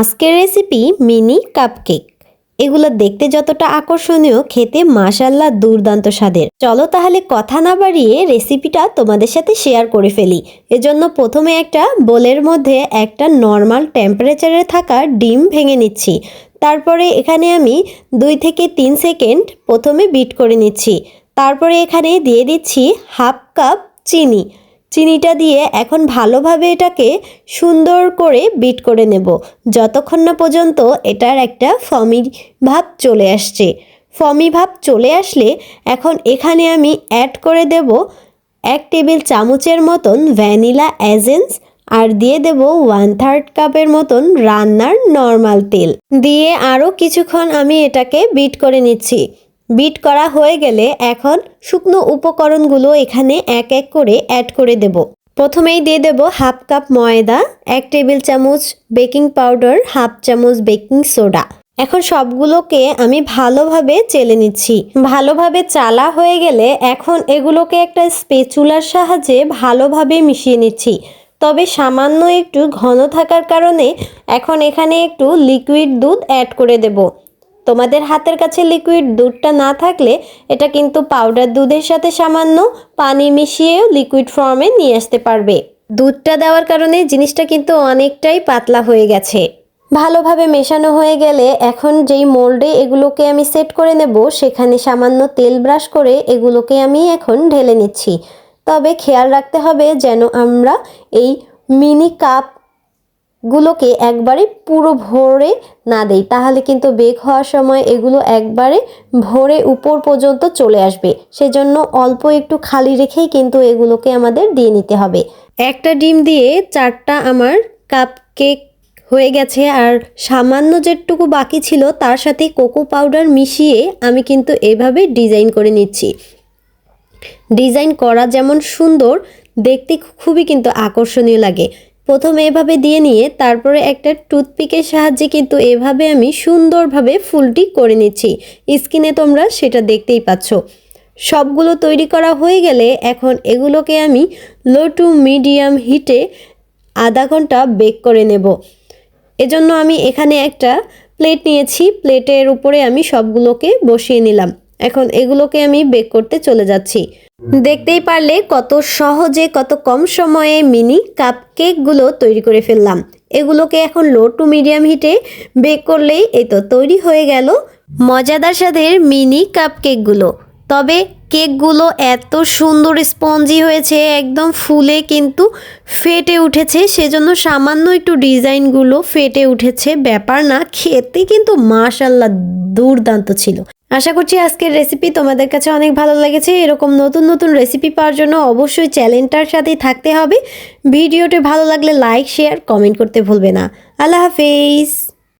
আজকের recipe mini cupcake এগুলো দেখতে যতটা আকর্ষণীয়, খেতে মাশাল্লাহ দুর্দান্ত স্বাদের। চলো তাহলে কথা না বাড়িয়ে রেসিপিটা তোমাদের সাথে শেয়ার করে ফেলি। এজন্য প্রথমে একটা বোলের মধ্যে একটা নর্মাল টেম্পারেচারে থাকা ডিম ভেঙে নিচ্ছি। তারপরে এখানে আমি দুই থেকে তিন সেকেন্ড প্রথমে বিট করে নিচ্ছি। তারপরে এখানে দিয়ে দিচ্ছি হাফ কাপ চিনি। চিনিটা দিয়ে এখন ভালোভাবে এটাকে সুন্দর করে বিট করে নেব। যতক্ষণ না পর্যন্ত এটার একটা ফমি ভাব চলে আসছে। ফমি ভাব চলে আসলে এখন এখানে আমি অ্যাড করে দেব এক টেবিল চামচের মতন ভ্যানিলা এজেন্স আর দিয়ে দেব ওয়ান থার্ড কাপের মতন রান্নার নর্মাল তেল। দিয়ে আরও কিছুক্ষণ আমি এটাকে বিট করে নিচ্ছি। বিট করা হয়ে গেলে এখন শুকনো উপকরণগুলো এখানে এক এক করে অ্যাড করে দেব। প্রথমেই দিয়ে দেব হাফ কাপ ময়দা, এক টেবিল চামচ বেকিং পাউডার, হাফ চামচ বেকিং সোডা। এখন সবগুলোকে আমি ভালোভাবে চেলে নিচ্ছি। ভালোভাবে চালা হয়ে গেলে এখন এগুলোকে একটা স্পেচুলার সাহায্যে ভালোভাবে মিশিয়ে নিচ্ছি। তবে সামান্য একটু ঘন থাকার কারণে এখন এখানে একটু লিকুইড দুধ অ্যাড করে দেবো। তোমাদের হাতের কাছে লিকুইড দুধটা না থাকলে এটা কিন্তু পাউডার দুধের সাথে সামান্য পানি মিশিয়েও লিকুইড ফর্মে নিয়ে আসতে পারবে। দুধটা দেওয়ার কারণে জিনিসটা কিন্তু অনেকটাই পাতলা হয়ে গেছে। ভালোভাবে মেশানো হয়ে গেলে এখন যেই মোল্ডে এগুলোকে আমি সেট করে নেব, সেখানে সামান্য তেল ব্রাশ করে এগুলোকে আমি এখন ঢেলে নিচ্ছি। তবে খেয়াল রাখতে হবে যেন আমরা এই মিনি কাপ গুলোকে একবারে পুরো ভরে না দেই। তাহলে কিন্তু বেক হওয়ার সময় এগুলো একবারে ভরে উপর পর্যন্ত চলে আসবে। সেজন্য অল্প একটু খালি রেখেই কিন্তু এগুলোকে আমাদের দিয়ে নিতে হবে। একটা ডিম দিয়ে চারটা আমার কাপ কেক হয়ে গেছে আর সামান্য যেটুকু বাকি ছিল তার সাথে কোকো পাউডার মিশিয়ে আমি কিন্তু এভাবে ডিজাইন করে নিচ্ছি। ডিজাইন করা যেমন সুন্দর, দেখতে খুবই কিন্তু আকর্ষণীয় লাগে। প্রথমে এভাবে দিয়ে নিয়ে তারপরে একটা টুথপিকের সাহায্যে কিন্তু এভাবে আমি সুন্দরভাবে ফুলটি করে নিচ্ছি। স্কিনে তোমরা সেটা দেখতেই পাচ্ছ। সবগুলো তৈরি করা হয়ে গেলে এখন এগুলোকে আমি লো টু মিডিয়াম হিটে আধা ঘণ্টা বেক করে নেব। এজন্য আমি এখানে একটা প্লেট নিয়েছি। প্লেটের উপরে আমি সবগুলোকে বসিয়ে নিলাম। এখন এগুলোকে আমি বেক করতে চলে যাচ্ছি। দেখতেই পারলে কত সহজে, কত কম সময়ে মিনি কাপ কেকগুলো তৈরি করে ফেললাম। এগুলোকে এখন লো টু মিডিয়াম হিটে বেক করলেই এই তো তৈরি হয়ে গেল মজাদার স্বাদের মিনি কাপ কেকগুলো তবে কেকগুলো এত সুন্দর স্পঞ্জি হয়েছে, একদম ফুলে কিন্তু ফেটে উঠেছে, সেজন্য সামান্য একটু ডিজাইনগুলো ফেটে উঠেছে, ব্যাপার না, খেতে কিন্তু মাশাল্লাহ দুর্দান্ত ছিল। আশা করছি আজকের রেসিপি তোমাদের কাছে অনেক ভালো লেগেছে। এরকম নতুন নতুন রেসিপি পাওয়ার জন্য অবশ্যই চ্যানেলটার সাথেই থাকতে হবে। ভিডিওটি ভালো লাগলে লাইক শেয়ার কমেন্ট করতে ভুলবে না। আল্লাহ হাফেজ।